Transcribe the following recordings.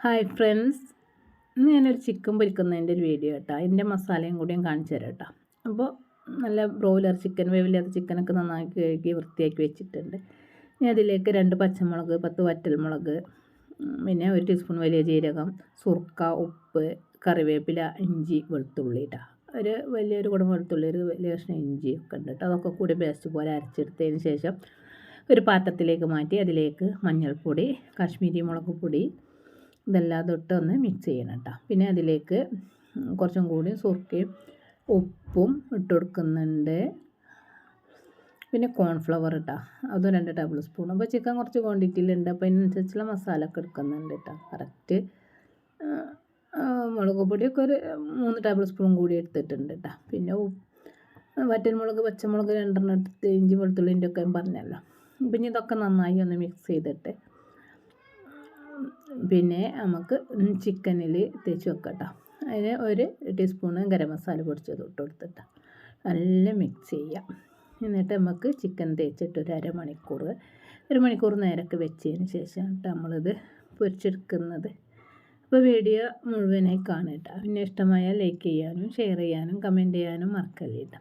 Hi friends ഇന്ന് ഞാനൊരു chicken പൊരിക്കുന്നതിന്റെ ഒരു വീഡിയോ കേട്ടോ അതിന്റെ മസാലയും കൂടിയും കാണിച്ചു തരാം കേട്ടോ അപ്പോൾ നല്ല ബ്രോയിലർ ചിക്കൻ വേവില്ലാത്ത ചിക്കനൊക്കെ നന്നാക്കി കഴുകി വൃത്തിയാക്കി വെച്ചിട്ടുണ്ട്. ഇനി അതിലേക്ക് രണ്ട് പച്ചമുളക് പത്ത് വറ്റൽമുളക് പിന്നെ ഒരു ടീസ്പൂൺ വലിയ ജീരകം സുർക്ക ഉപ്പ് കറിവേപ്പില ഇഞ്ചി വെളുത്തുള്ളി കേട്ടോ ഒരു വലിയൊരു കുടം വെളുത്തുള്ളി ഒരു വലിയ കഷ്ണം ഇഞ്ചി ഒക്കെ ഉണ്ട് കേട്ടോ അതൊക്കെ കൂടി പേസ്റ്റ് പോലെ അരച്ചെടുത്തതിന് ശേഷം ഒരു പാത്രത്തിലേക്ക് മാറ്റി അതിലേക്ക് മഞ്ഞൾപ്പൊടി കാശ്മീരി മുളക് പൊടി ഇതെല്ലാം തൊട്ട് ഒന്ന് മിക്സ് ചെയ്യണം കേട്ടോ. പിന്നെ അതിലേക്ക് കുറച്ചും കൂടി സുർക്കയും ഉപ്പും ഇട്ട് കൊടുക്കുന്നുണ്ട് പിന്നെ കോൺഫ്ലവർ ഇട്ടാ. അതും രണ്ട് ടേബിൾ സ്പൂൺ അപ്പോൾ ചിക്കൻ കുറച്ച് ക്വാണ്ടിറ്റിയിലുണ്ട് അപ്പോൾ അതിനനുസരിച്ചുള്ള മസാല ഒക്കെ എടുക്കുന്നുണ്ട് കേട്ടോ. കറക്റ്റ് മുളക് പൊടിയൊക്കെ ഒരു മൂന്ന് ടേബിൾ സ്പൂൺ കൂടി എടുത്തിട്ടുണ്ട് കേട്ടോ. പിന്നെ വറ്റൽമുളക് പച്ചമുളക് രണ്ടെണ്ണം എടുത്ത് ഇഞ്ചി വെളുത്തുള്ളിന്റെ ഒക്കെ പറഞ്ഞല്ലോ. പിന്നെ ഇതൊക്കെ നന്നായി ഒന്ന് മിക്സ് ചെയ്തിട്ട് പിന്നെ നമുക്ക് ചിക്കനിൽ തേച്ച് വെക്കട്ടോ. അതിന് ഒരു ടീസ്പൂണ് ഗരം മസാല പൊടിച്ചത് ഇട്ട് കൊടുത്തിട്ട്. നല്ല മിക്സ് ചെയ്യാം. എന്നിട്ട് നമുക്ക് ചിക്കൻ തേച്ചിട്ട് ഒരു അരമണിക്കൂർ ഒരു മണിക്കൂർ നേരമൊക്കെ വെച്ചതിന് ശേഷം നമ്മളിത് പൊരിച്ചെടുക്കുന്നത്. അപ്പോൾ വീഡിയോ മുഴുവനായി കാണുക പിന്നെ ഇഷ്ടമായ ലൈക്ക് ചെയ്യാനും ഷെയർ ചെയ്യാനും കമന്റ് ചെയ്യാനും മറക്കല്ലേട്ടോ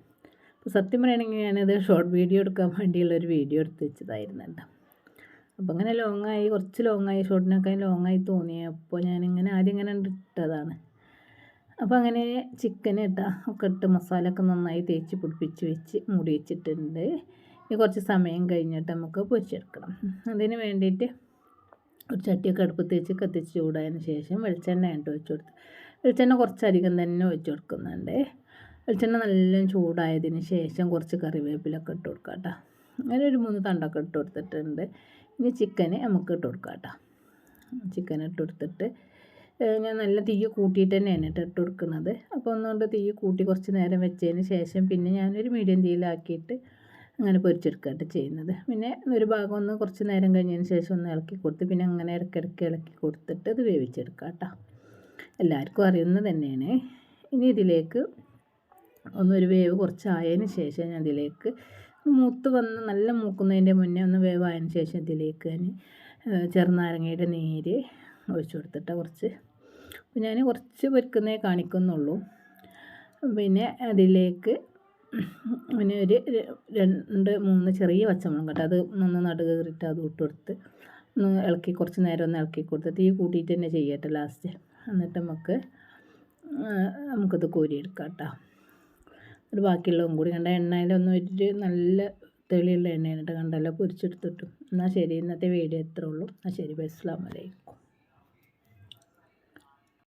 അപ്പോൾ സത്യം പറയുകയാണെങ്കിൽ ഞാനത് ഷോർട്ട് വീഡിയോ എടുക്കാൻ വേണ്ടിയുള്ളൊരു വീഡിയോ എടുത്ത് വെച്ചതായിരുന്നു കേട്ടോ. അപ്പോൾ ഇങ്ങനെ ലോങ്ങായി കുറച്ച് ലോങ്ങായി ഷോർട്ടിനൊക്കെ ലോങ്ങായി തോന്നി അപ്പോൾ ഞാനിങ്ങനെ ആദ്യം ഇങ്ങനെ ഇട്ടതാണ്. അപ്പോൾ അങ്ങനെ ചിക്കൻ ഇട്ടാ ഒക്കെ ഇട്ട് മസാല ഒക്കെ നന്നായി തേച്ച് പിടിപ്പിച്ച് വെച്ച് മൂടി വെച്ചിട്ടുണ്ട്. ഇനി കുറച്ച് സമയം കഴിഞ്ഞിട്ട് നമുക്ക് പൊരിച്ചെടുക്കണം. അതിന് വേണ്ടിയിട്ട് ഒരു ചട്ടിയൊക്കെ അടുപ്പത്ത് വെച്ച് കത്തിച്ച് ചൂടായതിന് ശേഷം വെളിച്ചെണ്ണ ഇട്ട് വെച്ച് കൊടുത്ത്. വെളിച്ചെണ്ണ കുറച്ചധികം തന്നെ വെച്ച് കൊടുക്കുന്നുണ്ട്. വെളിച്ചെണ്ണ നല്ല ചൂടായതിന് ശേഷം കുറച്ച് കറിവേപ്പിലൊക്കെ ഇട്ട് കൊടുക്കാം കേട്ടോ അങ്ങനെ ഒരു മൂന്ന് തണ്ടൊക്കെ ഇട്ട് കൊടുത്തിട്ടുണ്ട്. ഇനി ചിക്കന് നമുക്ക് ഇട്ട് കൊടുക്കാം കേട്ടോ ചിക്കൻ ഇട്ട് കൊടുത്തിട്ട് ഞാൻ നല്ല തീ കൂട്ടിയിട്ട് തന്നെയാണ് ഇട്ട് ഇട്ട് കൊടുക്കുന്നത്. അപ്പോൾ ഒന്നുകൊണ്ട് തീ കൂട്ടി കുറച്ച് നേരം വെച്ചതിന് ശേഷം പിന്നെ ഞാനൊരു മീഡിയം തീയിലാക്കിയിട്ട് അങ്ങനെ പൊരിച്ചെടുക്കാട്ട് ചെയ്യുന്നത്. പിന്നെ ഒരു ഭാഗം ഒന്ന് കുറച്ച് നേരം കഴിഞ്ഞതിന് ശേഷം ഒന്ന് ഇളക്കി കൊടുത്ത് പിന്നെ അങ്ങനെ ഇടയ്ക്കിടയ്ക്ക് ഇളക്കി കൊടുത്തിട്ട് അത് വേവിച്ചെടുക്കാം കേട്ടോ എല്ലാവർക്കും അറിയുന്നത് തന്നെയാണ്. ഇനി ഇതിലേക്ക് ഒന്നൊരു വേവ് കുറച്ചായതിന് ശേഷം ഞാൻ ഇതിലേക്ക് മൂത്ത് വന്ന് നല്ല മൂക്കുന്നതിന്റെ മുന്നേ ഒന്ന് വേവായതിന് ശേഷം ഇതിലേക്ക് ഞാൻ ചെറുനാരങ്ങയുടെ നീര് ഒഴിച്ചു കൊടുത്തിട്ട് കുറച്ച്. ഞാൻ കുറച്ച് പൊരിക്കുന്നേ കാണിക്കുന്നുള്ളൂ. പിന്നെ അതിലേക്ക് പിന്നെ ഒരു രണ്ട് മൂന്ന് ചെറിയ പച്ചമുളക് കേട്ടോ അത് ഒന്ന് നടുക കയറിയിട്ട് അത് ഇട്ട് കൊടുത്ത് ഒന്ന് ഇളക്കി കുറച്ച് നേരം ഒന്ന് ഇളക്കി കൊടുത്ത് തീ കൂട്ടിയിട്ട് തന്നെ ചെയ്യട്ടെ ലാസ്റ്റ്. എന്നിട്ട് നമുക്ക് നമുക്കത് കോരിയെടുക്കാം കേട്ടോ ഒരു ബാക്കിയുള്ളതും കൂടി. കണ്ട എണ്ണയിലൊന്നും ഒരു നല്ല തെളിയുള്ള എണ്ണയാണ് കേട്ടോ. കണ്ടല്ലോ പൊരിച്ചെടുത്തിട്ടും. എന്നാൽ ശരി ഇന്നത്തെ വീഡിയോ എത്ര ഉള്ളൂ. എന്നാൽ ശരി ബൈ അസ്സാം വലൈക്കും